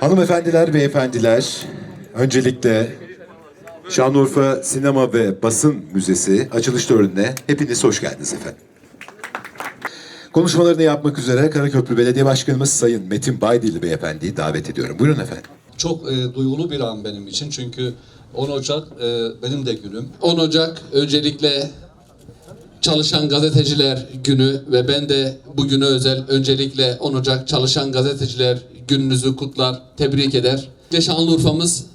Hanımefendiler, beyefendiler, öncelikle Şanlıurfa Sinema ve Basın Müzesi açılış törenine hepiniz hoş geldiniz efendim. Konuşmalarını yapmak üzere Karaköprü Belediye Başkanımız Sayın Metin Baydil Beyefendi'yi davet ediyorum. Buyurun efendim. Çok e, duygulu bir an benim için çünkü 10 Ocak e, benim de günüm. 10 Ocak öncelikle Çalışan Gazeteciler Günü ve ben de bugüne özel öncelikle 10 Ocak Çalışan Gazeteciler Gününüzü kutlar, tebrik eder. Ve Şanlıurfa'mız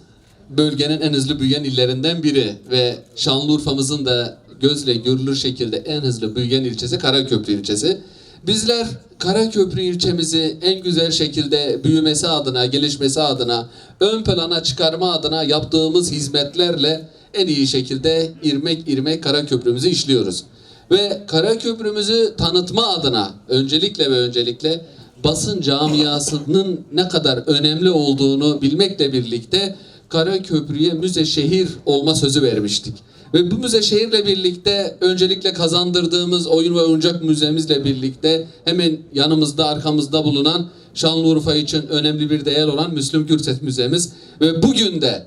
bölgenin en hızlı büyüyen illerinden biri ve Şanlıurfa'mızın da gözle görülür şekilde en hızlı büyüyen ilçesi Karaköprü ilçesi. Bizler Karaköprü ilçemizi en güzel şekilde büyümesi adına, gelişmesi adına, ön plana çıkarma adına yaptığımız hizmetlerle en iyi şekilde irmek irmek Karaköprümüzü işliyoruz. Ve Karaköprümüzü tanıtma adına öncelikle ve öncelikle basın camiasının ne kadar önemli olduğunu bilmekle birlikte Karaköprü'ye müze şehir olma sözü vermiştik. Ve bu müze şehirle birlikte öncelikle kazandırdığımız oyun ve oyuncak müzemizle birlikte hemen yanımızda arkamızda bulunan Şanlıurfa için önemli bir değer olan Müslüm Gürses Müzemiz ve bugün de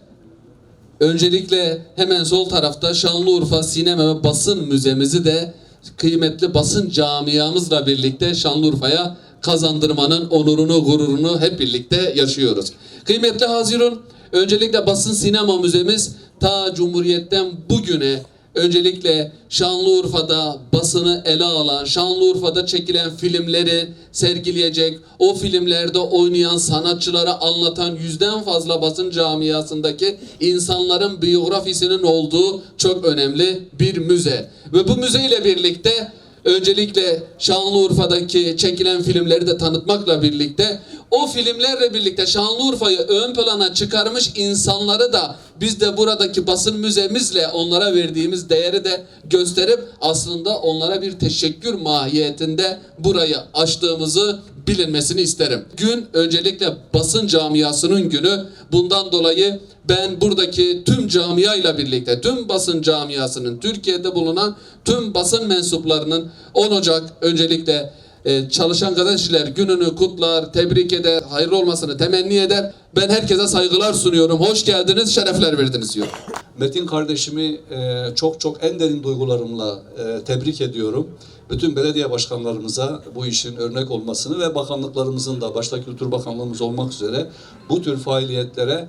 Öncelikle hemen sol tarafta Şanlıurfa Sinema ve Basın Müzemizi de kıymetli basın camiamızla birlikte Şanlıurfa'ya kazandırmanın onurunu, gururunu hep birlikte yaşıyoruz. Kıymetli Hazirun, öncelikle Basın Sinema Müzemiz ta Cumhuriyet'ten bugüne öncelikle Şanlıurfa'da basını ele alan, Şanlıurfa'da çekilen filmleri sergileyecek, o filmlerde oynayan sanatçıları anlatan yüzden fazla basın camiasındaki insanların biyografisinin olduğu çok önemli bir müze. Ve bu müzeyle birlikte öncelikle Şanlıurfa'daki çekilen filmleri de tanıtmakla birlikte o filmlerle birlikte Şanlıurfa'yı ön plana çıkarmış insanları da biz de buradaki basın müzemizle onlara verdiğimiz değeri de gösterip aslında onlara bir teşekkür mahiyetinde burayı açtığımızı bilinmesini isterim. Gün öncelikle basın camiasının günü. Bundan dolayı ben buradaki tüm camiayla birlikte, tüm basın camiasının, Türkiye'de bulunan tüm basın mensuplarının 10 Ocak öncelikle e, çalışan gazeteciler gününü kutlar, tebrik eder, hayırlı olmasını temenni eder. Ben herkese saygılar sunuyorum. Hoş geldiniz, şerefler verdiniz diyorum. Metin kardeşimi e, çok çok en derin duygularımla e, tebrik ediyorum. Bütün belediye başkanlarımıza bu işin örnek olmasını ve bakanlıklarımızın da başta Kültür Bakanlığımız olmak üzere bu tür faaliyetlere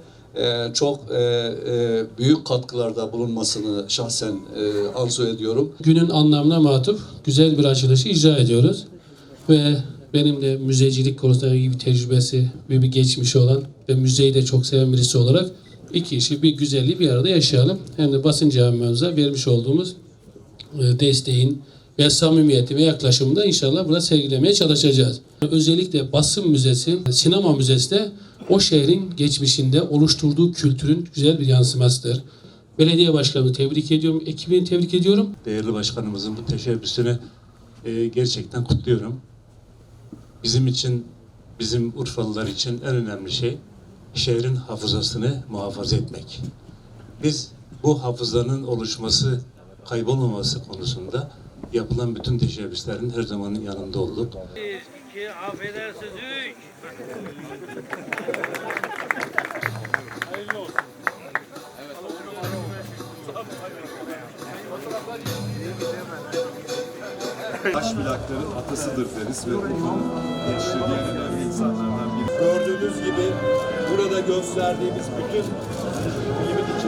çok e, e, büyük katkılarda bulunmasını şahsen e, arzu ediyorum. günün anlamına matuf güzel bir açılışı icra ediyoruz. Ve benim de müzecilik konusunda iyi bir tecrübesi ve bir geçmişi olan ve müzeyi de çok seven birisi olarak iki işi bir güzelliği bir arada yaşayalım. Hem de basın camiamıza vermiş olduğumuz e, desteğin ve samimiyeti ve yaklaşımını da inşallah burada sergilemeye çalışacağız. Özellikle basın müzesi, sinema müzesi de o şehrin geçmişinde oluşturduğu kültürün güzel bir yansımasıdır. Belediye başkanımı tebrik ediyorum, ekibini tebrik ediyorum. değerli başkanımızın bu teşebbüsünü e, gerçekten kutluyorum. Bizim için, bizim Urfalılar için en önemli şey şehrin hafızasını muhafaza etmek. Biz bu hafızanın oluşması, kaybolmaması konusunda yapılan bütün teşebbüslerin her zaman yanında olduk. İki, affedersiniz, üç. Taş plakların atasıdır deriz ve onun yetiştirdiği en önemli insanlardan biri. Gördüğünüz gibi burada gösterdiğimiz bütün filmin içi.